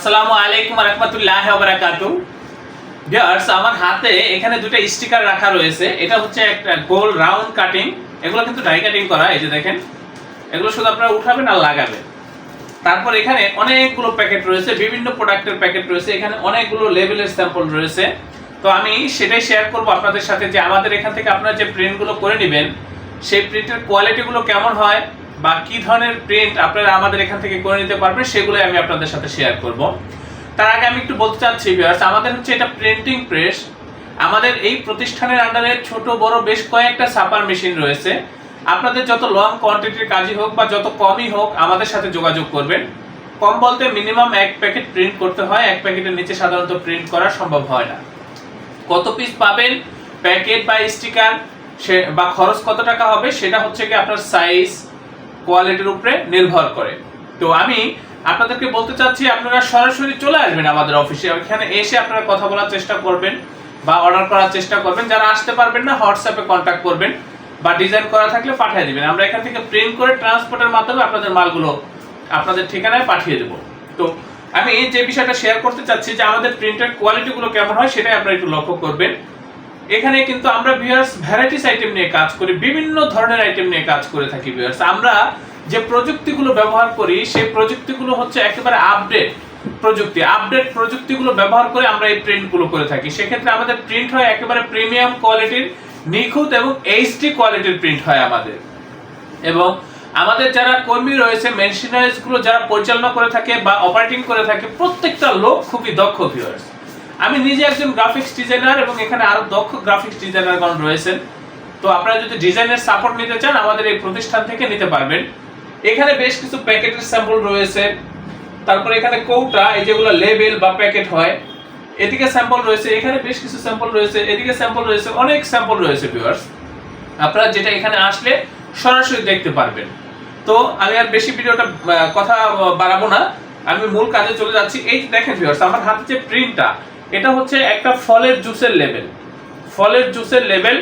আসসালামু আলাইকুম রহমতুল্লাহ বারাকাতু ভিউয়ার্স আমার হাতে এখানে দুটো স্টিকার রাখা রয়েছে। এটা হচ্ছে একটা গোল রাউন্ড কাটিং এগুলো কিন্তু ডাই কাটিং করা, এই যে দেখেন। এগুলো শুধু আপনারা উঠাবেন আর লাগাবেন। তারপর এখানে অনেকগুলো প্যাকেট রয়েছে, বিভিন্ন প্রোডাক্টের প্যাকেট রয়েছে। এখানে অনেকগুলো লেভেলের স্যাম্পল রয়েছে। তো আমি সেটাই শেয়ার করব আপনাদের সাথে যে আমাদের এখান থেকে আপনারা যে প্রিন্টগুলো করে নেবেন, সেই প্রিন্টের কোয়ালিটিগুলো কেমন হয় বা কি ধরনের প্রিন্ট আপনারা আমাদের এখান থেকে করে নিতে পারবেন, সেগুলোই আমি আপনাদের সাথে শেয়ার করব। তার আগে আমি একটু বলতে চাচ্ছি ভিউয়ার্স আমাদের হচ্ছে এটা প্রিন্টিং প্রেস আমাদের এই প্রতিষ্ঠানের আন্ডারে ছোট, বড় বেশ কয়েকটা ছাপার মেশিন রয়েছে। আপনাদের যত লং কোয়ান্টিটির কাজই হোক বা যত কমই হোক, আমাদের সাথে যোগাযোগ করবেন। কম বলতে মিনিমাম এক প্যাকেট প্রিন্ট করতে হয়, এক প্যাকেটের নিচে সাধারণত প্রিন্ট করা সম্ভব হয় না। কত পিস পাবেন প্যাকেট বা স্টিকার সে বা খরচ কত টাকা হবে, সেটা হচ্ছে কি আপনার সাইজ কোয়ালিটির উপরে নির্ভর করে। তো আমি আপনাদেরকে বলতে চাচ্ছি, আপনারা সরাসরি চলে আসবেন আমাদের অফিসে। ওইখানে এসে আপনারা কথা বলার চেষ্টা করবেন বা অর্ডার করার চেষ্টা করবেন। যারা আসতে পারবেন না হোয়াটসঅ্যাপে কন্ট্যাক্ট করবেন বা ডিজাইন করা থাকলে পাঠিয়ে দিবেন। আমরা এখান থেকে প্রিন্ট করে ট্রান্সপোর্টের মাধ্যমে আপনাদের মালগুলো আপনাদের ঠিকানায় পাঠিয়ে দেবো। তো আমি যে বিষয়টা শেয়ার করতে চাচ্ছি যে আমাদের প্রিন্টের কোয়ালিটিগুলো কেমন হয়, সেটাই আপনারা একটু লক্ষ্য করবেন। এখানে কিন্তু আমরা ভিউয়ার্স ভ্যারাইটিস আইটেম নিয়ে কাজ করি, বিভিন্ন ধরনের আইটেম নিয়ে কাজ করে থাকি ভিউয়ার্স আমরা যে প্রযুক্তিগুলো ব্যবহার করি, সেই প্রযুক্তিগুলো হচ্ছে একেবারে আপডেট প্রযুক্তি। আপডেট প্রযুক্তিগুলো ব্যবহার করে আমরা এই প্রিন্টগুলো করে থাকি। সেক্ষেত্রে আমাদের প্রিন্ট হয় একেবারে প্রিমিয়াম কোয়ালিটির নিখুঁত এবং এইচডি কোয়ালিটির প্রিন্ট হয় আমাদের। এবং আমাদের যারা কর্মী রয়েছে মেশিনারিজগুলো যারা পরিচালনা করে থাকে বা অপারেটিং করে থাকে, প্রত্যেকটা লোক খুবই দক্ষ ভিউয়ার্স আমি নিজে একজন গ্রাফিক্স ডিজাইনার এবং এখানে আরও দক্ষ গ্রাফিক্স ডিজাইনারগণ রয়েছেন। তো আপনারা যদি ডিজাইনের সাপোর্ট নিতে চান, আমাদের এই প্রতিষ্ঠান থেকে নিতে পারবেন। এখানে বেশ কিছু প্যাকেটের স্যাম্পল রয়েছে। তারপরে এখানে কৌটা, এই যেগুলো লেবেল বা প্যাকেট হয়, এদিকে স্যাম্পল রয়েছে। এখানে বেশ কিছু স্যাম্পল রয়েছে। এদিকে স্যাম্পল রয়েছে, অনেক স্যাম্পল রয়েছে ভিউয়ার্স আপনারা যেটা এখানে আসলে সরাসরি দেখতে পারবেন। তো আমি আর বেশি ভিডিওটা কথা বাড়াবো না। আমি মূল কাজে চলে যাচ্ছি। এই দেখেন ভিউয়ার্স আমার হাতে যে প্রিন্টটা এটা হচ্ছে একটা ফলের জুসের লেভেল ফলের জুসের লেভেল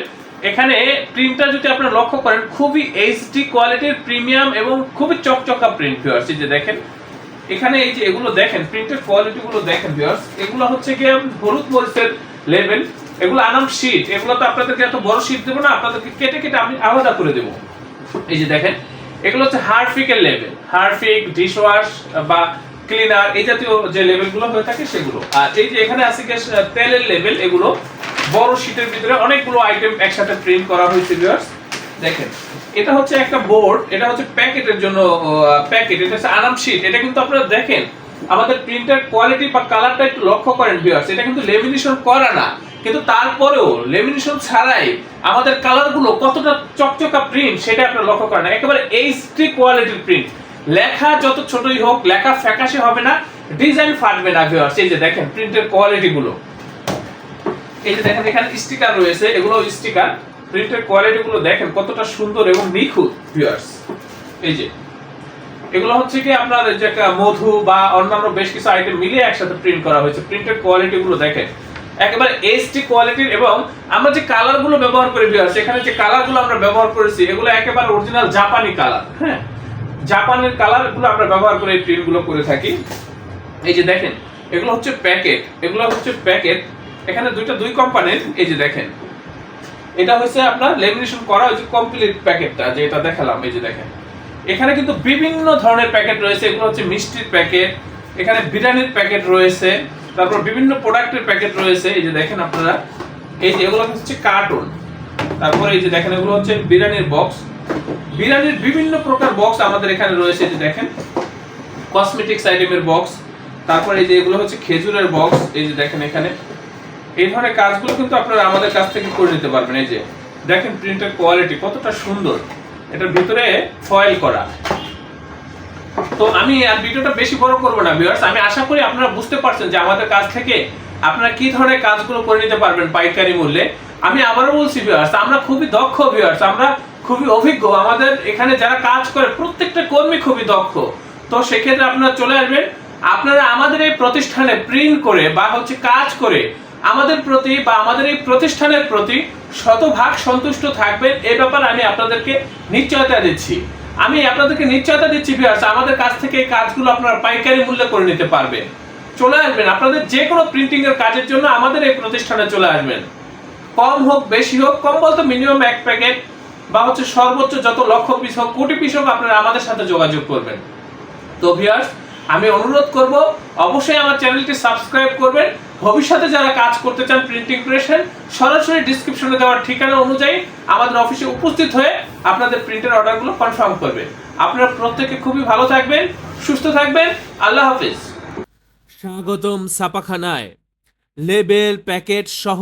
এখানে প্রিন্টটা যদি আপনারা লক্ষ্য করেন, খুবই এইচডি কোয়ালিটির প্রিমিয়াম এবং খুবই চকচকা প্রিন্ট ভিউয়ার্স যে দেখেন, এখানে এই যে এগুলো দেখেন প্রিন্টের কোয়ালিটিগুলো দেখেন ভিউয়ার্স এগুলো হচ্ছে কি হলুদ মরিচের লেভেল এগুলো আনাম শীট এগুলো তো আপনাদেরকে এত বড় শীট দেবো না, আপনাদেরকে কেটে কেটে আমি আলাদা করে দেবো। এই যে দেখেন, এগুলো হচ্ছে হারফিকের লেভেল হারফিক ডিশওয়াশ বা ক্লিনার এই জাতীয় যে লেভেলগুলো হয়ে থাকে সেগুলো। আর এই যে এখানে আছে আহ, তেলের লেভেল এগুলো বড় শীটের ভিতরে অনেকগুলো আইটেম একসাথে প্রিন্ট করা হয়েছে ভিউয়ার্স দেখেন এটা হচ্ছে একটা বোর্ড এটা হচ্ছে প্যাকেটের জন্য প্যাকেট এটা হচ্ছে আরাম শীট এটা কিন্তু আপনারা দেখেন আমাদের প্রিন্টার কোয়ালিটি বা কালারটা একটু লক্ষ্য করেন ভিউয়ার্স এটা কিন্তু লেমিনেশন করা না। কিন্তু তারপরেও লেমিনেশন ছাড়াই আমাদের কালারগুলো কতটা চকচকা প্রিন্ট সেটা আপনারা লক্ষ্য করেন একেবারে এইচডি কোয়ালিটির প্রিন্ট লেখা যত ছোটই হোক, লেখা ফ্যাকাশে হবে না, ডিজাইন ফাটবে না ভিউয়ার্স এই যে দেখেন প্রিন্টের কোয়ালিটি গুলো। এই যে দেখেন, এখানে স্টিকার রয়েছে এগুলো স্টিকার প্রিন্টের কোয়ালিটি গুলো দেখেন, কতটা সুন্দর এবং নিখুঁত ভিউয়ার্স এই যে, এগুলো হচ্ছে কি আপনার যে মধু বা অন্যান্য বেশ কিছু আইটেম মিলিয়ে একসাথে প্রিন্ট করা হয়েছে। প্রিন্টের কোয়ালিটি গুলো দেখেন। একেবারে এইচডি কোয়ালিটির এবং আমরা যে কালারগুলো ব্যবহার করি ভিউয়ার্স এখানে যে কালারগুলো আমরা ব্যবহার করেছি, এগুলো একেবারে অরিজিনাল জাপানি কালার হ্যাঁ? জাপানের কালারগুলো আমরা ব্যবহার করে এই প্রিন্টগুলো করে থাকি। এই যে দেখেন, এগুলো হচ্ছে প্যাকেট, এগুলো হচ্ছে প্যাকেট। এখানে দুইটা, দুই কোম্পানির এই যে দেখেন। এটা হচ্ছে আপনার লেমিনেশন করা হয়েছে কমপ্লিট প্যাকেটটা যে এটা দেখালাম, এই যে দেখেন। এখানে কিন্তু বিভিন্ন ধরনের প্যাকেট রয়েছে, এগুলো হচ্ছে মিষ্টির প্যাকেট এখানে বিরিয়ানির প্যাকেট রয়েছে, তারপর বিভিন্ন প্রোডাক্টের প্যাকেট রয়েছে। এই যে দেখেন আপনারা, এই যে এগুলো হচ্ছে কার্টুন তারপর এই যে দেখেন, এগুলো হচ্ছে বিরিয়ানির বক্স বিরিয়ানির বিভিন্ন প্রকার বক্স আমাদের এখানে রয়েছে যে দেখেন। কসমেটিক্স আইটেমের বক্স তারপর এই যে এগুলো হচ্ছে খেজুরের বক্স এই যে দেখেন এখানে। এই ধরনের কাজগুলো কিন্তু আপনারা আমাদের কাছ থেকে করে নিতে পারবেন, এই যে। দেখেন প্রিন্টের কোয়ালিটি কতটা সুন্দর। এটার ভিতরে ফয়েল করা। তো আমি আর ভিডিওটা বেশি বড় করব না ভিউয়ার্স আমি আশা করি আপনারা বুঝতে পারছেন যে আমাদের কাছ থেকে আপনারা কি ধরনের কাজগুলো করে নিতে পারবেন পাইকারি মূল্যে। আমি আবারও বলছি ভিউয়ার্স আমরা খুবই দক্ষ ভিউয়ার্স আমরা খুবই অভিজ্ঞ। আমাদের এখানে যারা কাজ করে, প্রত্যেকটা কর্মী খুবই দক্ষ। তো সেক্ষেত্রে আপনারা চলে আসবেন। আপনারা আমাদের এই প্রতিষ্ঠানে প্রিন্ট করে বা হচ্ছে কাজ করে আমাদের প্রতি বা আমাদের এই প্রতিষ্ঠানের প্রতি শতভাগ সন্তুষ্ট থাকবেন। এ ব্যাপারে আমি আপনাদেরকে নিশ্চয়তা দিচ্ছি। আমি আপনাদেরকে নিশ্চয়তা দিচ্ছি ভিউয়ার্স আমাদের কাছ থেকে এই কাজগুলো আপনারা পাইকারি মূল্যে করে নিতে পারবেন। চলে আসবেন। আপনাদের যে কোনো প্রিন্টিং এর কাজের জন্য আমাদের এই প্রতিষ্ঠানে চলে আসবেন। কম হোক, বেশি হোক, কম বলতে মিনিমাম এক প্যাকেট বা হচ্ছে সর্বোচ্চ যত লক্ষ পিস হোক, কোটি পিস হোক আপনারা আমাদের সাথে যোগাযোগ করবেন। তো ভিউয়ার্স আমি অনুরোধ করব, অবশ্যই আমার চ্যানেলটি সাবস্ক্রাইব করবেন। ভবিষ্যতে যারা কাজ করতে চান প্রিন্টিং প্রেসের সরাসরি ডিসক্রিপশনে দেওয়ার ঠিকানা অনুযায়ী আমাদের অফিসে উপস্থিত হয়ে আপনাদের প্রিন্টের অর্ডারগুলো কনফার্ম করবে। আপনারা প্রত্যেকে খুবই ভালো থাকবেন, সুস্থ থাকবেন। আল্লাহ হাফিজ। স্বাগতম ছাপাখানায়। লেবেল প্যাকেট সহ